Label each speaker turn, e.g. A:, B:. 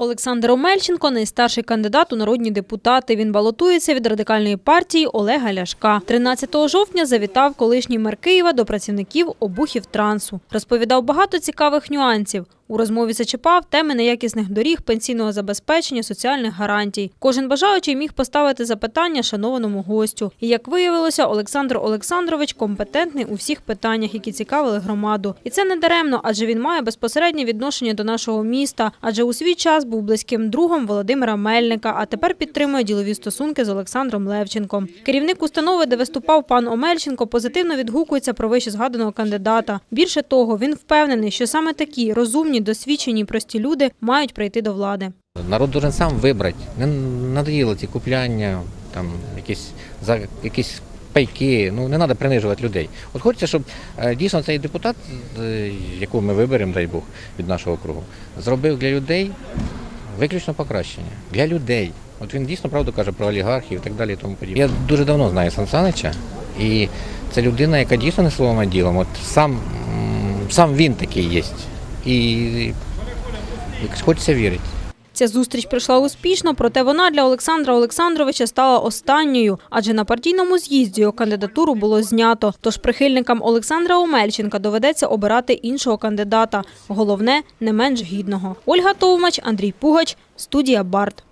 A: Олександр Омельченко – найстарший кандидат у народні депутати. Він балотується від радикальної партії Олега Ляшка. 13 жовтня завітав колишній мер Києва до працівників обухів трансу. Розповідав багато цікавих нюансів. У розмові зачіпав теми неякісних доріг, пенсійного забезпечення, соціальних гарантій. Кожен бажаючий міг поставити запитання шанованому гостю. І як виявилося, Олександр Олександрович компетентний у всіх питаннях, які цікавили громаду. І це не даремно, адже він має безпосереднє відношення до нашого міста. Адже у свій час був близьким другом Володимира Мельника, а тепер підтримує ділові стосунки з Олександром Левченком. Керівник установи, де виступав пан Омельченко, позитивно відгукується про вище згаданого кандидата. Більше того, він впевнений, що саме такі розумні, досвідчені, прості люди мають прийти до влади.
B: Народ должен сам вибрати. Не надоїло ці купляння, там якісь за якісь пайки. Ну не треба принижувати людей. От хочеться, щоб е, дійсно цей депутат, е, якого ми виберемо, дай Бог, від нашого округу, зробив для людей виключно покращення. Для людей. От він дійсно правду каже про олігархів і так далі. І тому подібне. Я дуже давно знаю Сан Санича, і це людина, яка дійсно не словом, а ділом. От сам, сам він такий є. І хочеться вірити.
A: Ця зустріч пройшла успішно, проте вона для Олександра Олександровича стала останньою, адже на партійному з'їзді його кандидатуру було знято. Тож прихильникам Олександра Омельченка доведеться обирати іншого кандидата. Головне, не менш гідного. Ольга Товмач, Андрій Пугач, студія Барт.